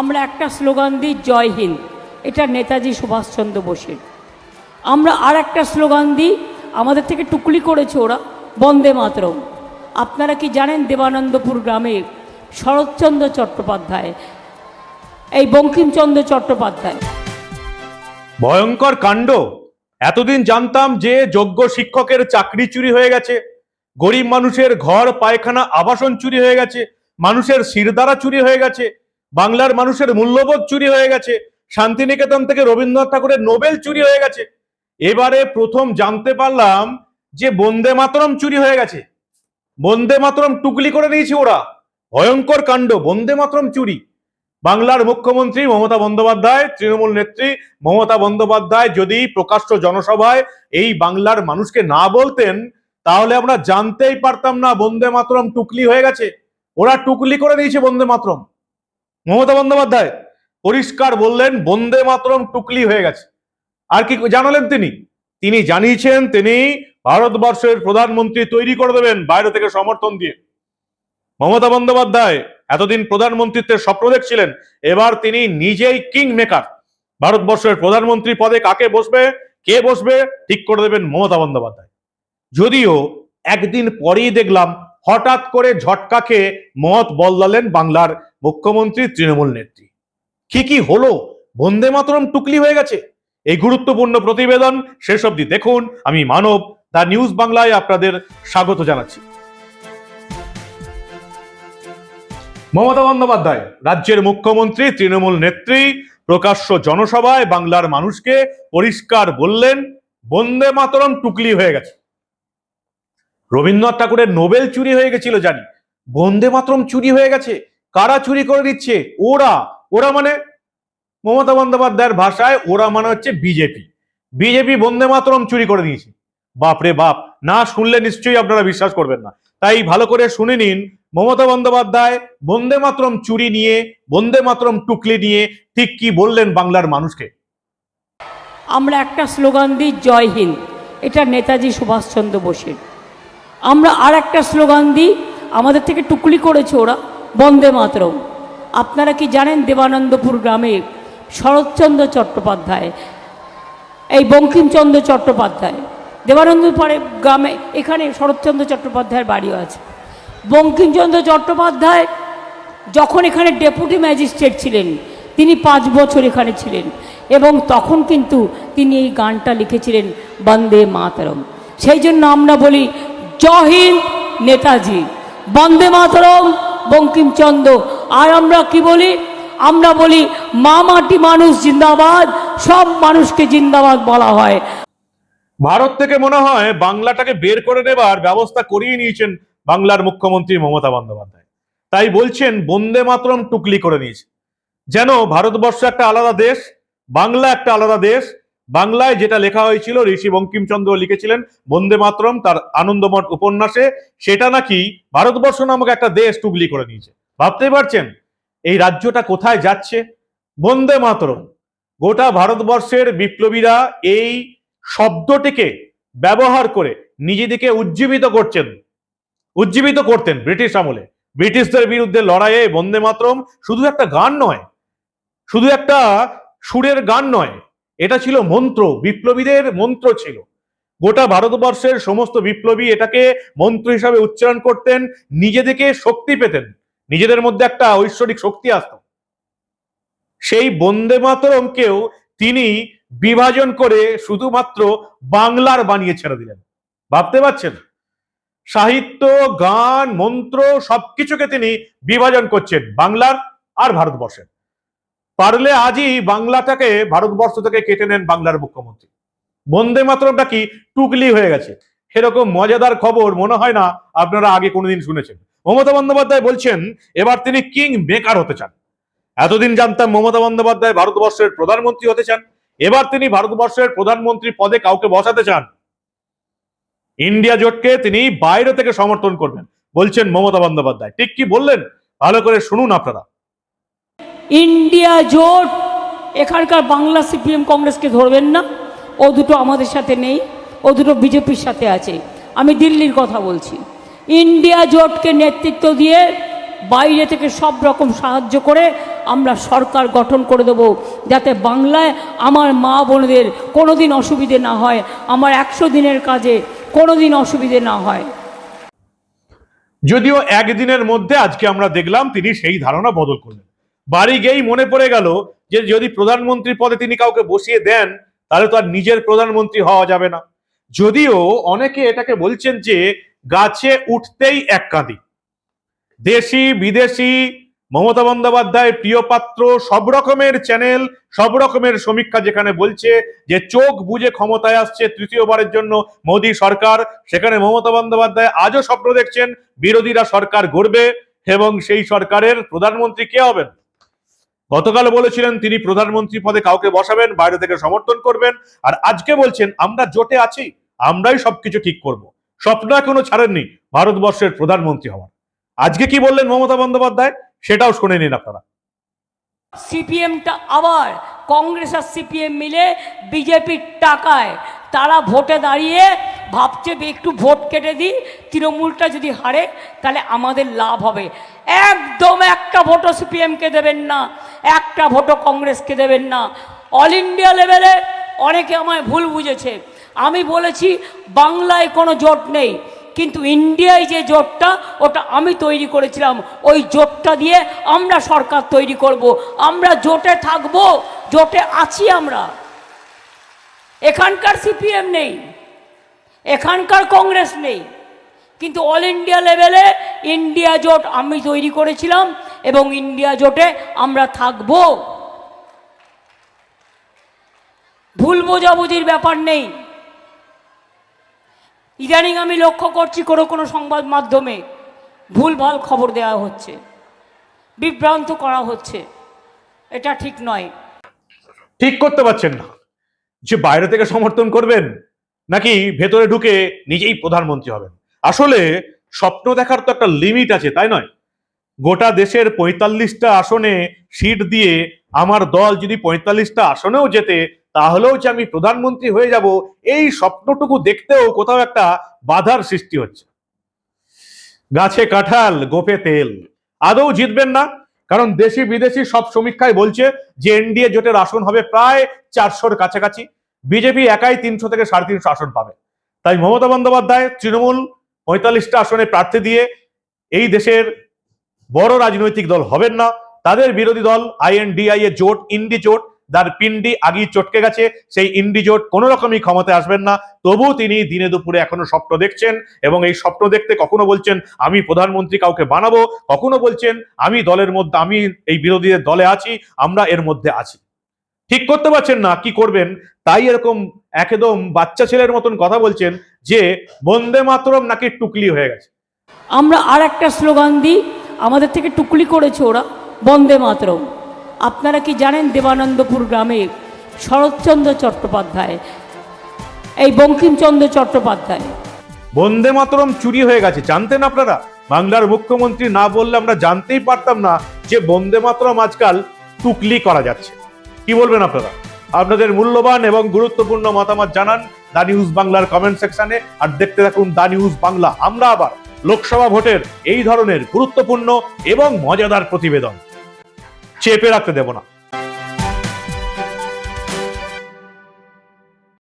আমরা একটা স্লোগান দিই, জয় হিন্দ। এটা নেতাজি সুভাষচন্দ্র বোসের। আমরা আর একটা স্লোগান দিই, আমাদের থেকে টুকলি করেছে ওরা, বন্দে মাতরম। আপনারা কি জানেন দেবানন্দপুর গ্রামে শরৎচন্দ্র চট্টোপাধ্যায়, এই বঙ্কিমচন্দ্র চট্টোপাধ্যায়? ভয়ঙ্কর কাণ্ড। এতদিন জানতাম যে যোগ্য শিক্ষকের চাকরি চুরি হয়ে গেছে, গরিব মানুষের ঘর, পায়খানা, আবাসন চুরি হয়ে গেছে, মানুষের শিরদারা চুরি হয়ে গেছে বাংলার মানুষের মূল্যবোধ চুরি হয়ে গেছে। শান্তিনিকেতন থেকে রবীন্দ্রনাথ ঠাকুরের নোবেল চুরি হয়ে গেছে। এবারে প্রথম জানতে পারলাম যে বন্দে মাতরম চুরি হয়ে গেছে। বন্দে মাতরম টুকলি করে দিয়েছে ওরা। ভয়ঙ্কর কাণ্ড, বন্দে মাতরম চুরি। বাংলার মুখ্যমন্ত্রী মমতা বন্দ্যোপাধ্যায়, তৃণমূল নেত্রী মমতা বন্দ্যোপাধ্যায় যদি প্রকাশ্য জনসভায় এই বাংলার মানুষকে না বলতেন, তাহলে আমরা জানতেই পারতাম না বন্দে মাতরম টুকলি হয়ে গেছে। ওরা টুকলি করে দিয়েছে বন্দে মাতরম। মমতা বন্দ্যোপাধ্যায়, পরিষ্কার বললেন, বন্দে মাতরম টুকলি হয়ে গেছে। আর কি জানালেন তিনি? তিনি জানিয়েছেন, তিনি ভারতবর্ষের প্রধানমন্ত্রী তৈরি করে দেবেন বাইরে থেকে সমর্থন দিয়ে। মমতা বন্দ্যোপাধ্যায় এতদিন প্রধানমন্ত্রীত্বের স্বপ্ন দেখছিলেন, এবার তিনি নিজেই কিং মেকার ভারতবর্ষের প্রধানমন্ত্রী পদে কাকে বসবে, কে বসবে, ঠিক করে দেবেন মমতা বন্দ্যোপাধ্যায়। যদিও একদিন পরেই দেখলাম হঠাৎ করে ঝটকা খেয়ে মত বদলালেন বাংলার মুখ্যমন্ত্রী তৃণমূল নেত্রী। কি কি হলো? বন্দে মাতরম টুকলি হয়ে গেছে। এই গুরুত্বপূর্ণ প্রতিবেদন শেষ অবধি দেখুন। আমি মানব, দা নিউজ বাংলায় আপনাদের স্বাগত জানাচ্ছি। মমতা বন্দ্যোপাধ্যায়, রাজ্যের মুখ্যমন্ত্রী, তৃণমূল নেত্রী, প্রকাশ্য জনসভায় বাংলার মানুষকে পরিষ্কার বললেন, বন্দে মাতরম টুকলি হয়ে গেছে। রবীন্দ্রনাথ ঠাকুরের নোবেল চুরি হয়ে গেছিল, জানি। বন্দে মাতরম চুরি হয়ে গেছে। কারা চুরি করে দিচ্ছে? ওরা। ওরা মানে মমতা বন্দ্যোপাধ্যায়ের ভাষায় ওরা মানে হচ্ছে বিজেপি। বিজেপি বন্দে মাতরম চুরি করে দিয়েছে। বাপরে বাপ, না শুনলে নিশ্চয়ই আপনারা বিশ্বাস করবেন না। তাই ভালো করে শুনে নিন, মমতা বন্দ্যোপাধ্যায় বন্দে মাতরম চুরি নিয়ে, বন্দে মাতরম টুকলি নিয়ে ঠিক কি বললেন বাংলার মানুষকে? আমরা একটা স্লোগান দিই, জয় হিন্দ। এটা নেতাজি সুভাষচন্দ্র বোসের। আমরা আর একটা স্লোগান দিই, আমাদের থেকে টুকলি করেছে ওরা, বন্দে মাতরম। আপনারা কি জানেন দেবানন্দপুর গ্রামে শরৎচন্দ্র চট্টোপাধ্যায়, এই বঙ্কিমচন্দ্র চট্টোপাধ্যায়, দেবানন্দপুরে গ্রামে এখানে শরৎচন্দ্র চট্টোপাধ্যায়ের বাড়িও আছে। বঙ্কিমচন্দ্র চট্টোপাধ্যায় যখন এখানে ডেপুটি ম্যাজিস্ট্রেট ছিলেন, তিনি পাঁচ বছর এখানে ছিলেন এবং তখন কিন্তু তিনি এই গানটা লিখেছিলেন বন্দে মাতরম। সেই জন্য আমরা বলি জয় হিন্দ নেতাজি। বন্দে মাতরম, বঙ্কিমচন্দ্র। আর আমরা কি বলি? আমরা বলি মা মাটি মানুষ জিন্দাবাদ, সব মানুষকে জিন্দাবাদ বলা হয়। ভারত থেকে মনে হয় বাংলাটাকে বের করে নেবার ব্যবস্থা করিয়ে নিয়েছেন বাংলার মুখ্যমন্ত্রী মমতা বন্দ্যোপাধ্যায়। তাই বলছেন, বন্দে মাতরম টুকলি করে নিয়েছে। যেন ভারতবর্ষ একটা আলাদা দেশ, বাংলা একটা আলাদা দেশ বাংলায় যেটা লেখা হয়েছিল, ঋষি বঙ্কিমচন্দ্র লিখেছিলেন, বন্দে মাতরম তার আনন্দমঠ উপন্যাসে, সেটা নাকি ভারতবর্ষ নামক একটা দেশ টুকলি করে নিয়েছে। ভাবতেই পারছেন, এই রাজ্যটা কোথায় যাচ্ছে? বন্দে মাতরম। গোটা ভারতবর্ষের বিপ্লবীরা এই শব্দটিকে ব্যবহার করে নিজেদেরকে উজ্জীবিত করছেন। উজ্জীবিত করতেন ব্রিটিশ আমলে। ব্রিটিশদের বিরুদ্ধে লড়াইয়ে বন্দে মাতরম শুধু একটা গান নয়, শুধু একটা সুরের গান নয় এটা ছিল মন্ত্র, বিপ্লবীদের মন্ত্র ছিল। গোটা ভারতবর্ষের সমস্ত বিপ্লবী এটাকে মন্ত্র হিসাবে উচ্চারণ করতেন, নিজেদেরকে শক্তি পেতেন, নিজেদের মধ্যে একটা ঐশ্বরিক শক্তি আসত। সেই বন্দে মাতরমকেও তিনি বিভাজন করে শুধুমাত্র বাংলার বানিয়ে ছেড়ে দিলেন। ভাবতে পারছেন? সাহিত্য, গান, মন্ত্র সবকিছুকে তিনি বিভাজন করছেন, বাংলার আর ভারতবর্ষের। পারলে আজই বাংলাটাকে, ভারতবর্ষ থেকে কেটে নেন বাংলার মুখ্যমন্ত্রী। বন্দে মাতরমটা কি টুকলি হয়ে গেছে? এরকম মজাদার খবর মনে হয় না আপনারা আগে কোনোদিন শুনেছেন। মমতা বন্দ্যোপাধ্যায় বলছেন, এবার তিনি কিং মেকার হতে চান। এতদিন জানতাম মমতা বন্দ্যোপাধ্যায় ভারতবর্ষের প্রধানমন্ত্রী হতে চান, এবার তিনি ভারতবর্ষের প্রধানমন্ত্রী পদে কাউকে বসাতে চান। ইন্ডিয়া জোটকে তিনি বাইরে থেকে সমর্থন করবেন, বলছেন মমতা বন্দ্যোপাধ্যায়। ঠিক কি বললেন? ভালো করে শুনুন আপনারা। ইন্ডিয়া জোট। এখানকার বাংলা সিপিএম কংগ্রেসকে ধরবেন না। ও দুটো আমাদের সাথে নেই, ও দুটো বিজেপির সাথে আছে। আমি দিল্লির কথা বলছি। ইন্ডিয়া জোটকে নেতৃত্ব দিয়ে বাইরে থেকে সব রকম সাহায্য করে আমরা সরকার গঠন করে দেব, যাতে বাংলায় আমার মা বোনদের কোনো দিন অসুবিধে না হয়, আমার একশো দিনের কাজে কোনো দিন অসুবিধে না হয়। যদিও একদিনের মধ্যে আজকে আমরা দেখলাম তিনি সেই ধারণা বদল করলেন। বাড়ি গিয়েই মনে পড়ে গেল যে যদি প্রধানমন্ত্রী পদে তিনি কাউকে বসিয়ে দেন, তাহলে তো আর নিজের প্রধানমন্ত্রী হওয়া যাবে না। যদিও অনেকে এটাকে বলছেন যে গাছে উঠতেই এক কাঁদি। দেশি, বিদেশি, মমতা বন্দ্যোপাধ্যায় প্রিয় পাত্র সব রকমের চ্যানেল, সব রকমের সমীক্ষা যেখানে বলছে যে চোখ বুঝে ক্ষমতায় আসছে তৃতীয়বারের জন্য মোদী সরকার, সেখানে মমতা বন্দ্যোপাধ্যায় আজও স্বপ্ন দেখছেন বিরোধীরা সরকার গড়বে এবং সেই সরকারের প্রধানমন্ত্রী কে হবেন? গতকাল বলেছিলেন তিনি প্রধানমন্ত্রী পদে কাউকে বসাবেন, বাইরে থেকে সমর্থন করবেন। আর আজকে বলছেন, আমরা জোটে আছি, আমরাই সবকিছু ঠিক করব। স্বপ্ন এখনও ছাড়েননি ভারতবর্ষের প্রধানমন্ত্রী হওয়ার। আজকে কি বললেন মমতা বন্দ্যোপাধ্যায়? সেটাও শুনে নিন আপনারা। সিপিএমটা আবার কংগ্রেস আর সিপিএম মিলে বিজেপির টাকায় তারা ভোটে দাঁড়িয়ে ভাবছে একটু ভোট কেটে দিই, তৃণমূলটা যদি হারে তাহলে আমাদের লাভ হবে। একদম একটা ভোটও সিপিএমকে দেবেন না। একটা ভোটও কংগ্রেসকে দেবেন না। অল ইন্ডিয়া লেভেলে অনেকে আমায় ভুল বুঝেছে। আমি বলেছি, বাংলায় কোনো জোট নেই। কিন্তু ইন্ডিয়ায় যে জোটটা, ওটা আমি তৈরি করেছিলাম। ওই জোটটা দিয়ে আমরা সরকার তৈরি করব। আমরা জোটে থাকব, জোটে আছি আমরা। এখানকার সিপিএম নেই। এখানকার কংগ্রেস নেই। কিন্তু অল ইন্ডিয়া লেভেলে ইন্ডিয়া জোট আমি তৈরি করেছিলাম। এবং ইন্ডিয়া জোটে আমরা থাকব। ভুল বোঝাবুঝির ব্যাপার নেই। ইদানিং আমি লক্ষ্য করছি কোনো কোনো সংবাদ মাধ্যমে ভুলভাল খবর দেওয়া হচ্ছে, বিভ্রান্ত করা হচ্ছে। এটা ঠিক নয়। ঠিক করতে পারছেন না। যে বাইরে থেকে সমর্থন করবেন, নাকি ভেতরে ঢুকে নিজেই প্রধানমন্ত্রী হবেন? আসলে স্বপ্ন দেখার তো একটা লিমিট আছে, তাই নয়? গোটা দেশের পঁয়তাল্লিশটা আসনে সিট দিয়ে আমার দল যদি পঁয়তাল্লিশটা আসনেও যেতে তাহলেও যে আমি প্রধানমন্ত্রী হয়ে যাব, এই স্বপ্নটুকু দেখতেও কোথাও একটা বাধার সৃষ্টি হচ্ছে। গাছে কাঁঠাল, গোপে তেল। আদৌ জিতবেন না? কারণ দেশি বিদেশি সব সমীক্ষায় বলছে যে এনডিএ জোটের আসন হবে প্রায় চারশোর কাছাকাছি। বিজেপি একাই তিনশো থেকে সাড়ে তিনশো আসন পাবে। তাই মমতা বন্দ্যোপাধ্যায়, তৃণমূল পঁয়তাল্লিশটা আসনে প্রার্থী দিয়ে এই দেশের বড় রাজনৈতিক দল হবেন না। তাদের বিরোধী দল আইএনডিআই এর জোট, ইন্ডি জোট, যার পিন্ডি আগেই চটকে গেছে, সেই ইন্ডি জোট কোনো রকমই ক্ষমতায় আসবেন না। তবু তিনি দিনে দুপুরে এখনও স্বপ্ন দেখছেন এবং এই স্বপ্ন দেখতে কখনো বলছেন, আমি প্রধানমন্ত্রী কাউকে বানাবো। কখনো বলছেন, আমি দলের মধ্যে, আমি এই বিরোধীদের দলে আছি, আমরা এর মধ্যে আছি। ঠিক করতে পারছেন না, কি করবেন? তাই এরকম একদম বাচ্চা ছেলের মতন কথা বলছেন যে, বন্দে মাতরম নাকি টুকলি হয়ে গেছে। আমরা আর একটা স্লোগান দিই আমাদের থেকে টুকলি করেছে ওরা। বন্দে মাতরম। আপনারা কি জানেন দেবানন্দপুর গ্রামে শরৎচন্দ্র চট্টোপাধ্যায়, এই বঙ্কিমচন্দ্র চট্টোপাধ্যায়? বন্দে মাতরম চুরি হয়ে গেছে, জানতেন আপনারা? বাংলার মুখ্যমন্ত্রী না বললে আমরা জানতেই পারতাম না যে বন্দে মাতরম আজকাল টুকলি করা যাচ্ছে। কি বলবেন আপনারা? আপনাদের মূল্যবান এবং গুরুত্বপূর্ণ মতামত জানান দা নিউজ বাংলার কমেন্ট সেকশনে, আর দেখতে থাকুন দা নিউজ বাংলা। আমরা আবার লোকসভা ভোটের এই ধরনের গুরুত্বপূর্ণ এবং মজাদার প্রতিবেদন। চেপে রাখতে দেব না।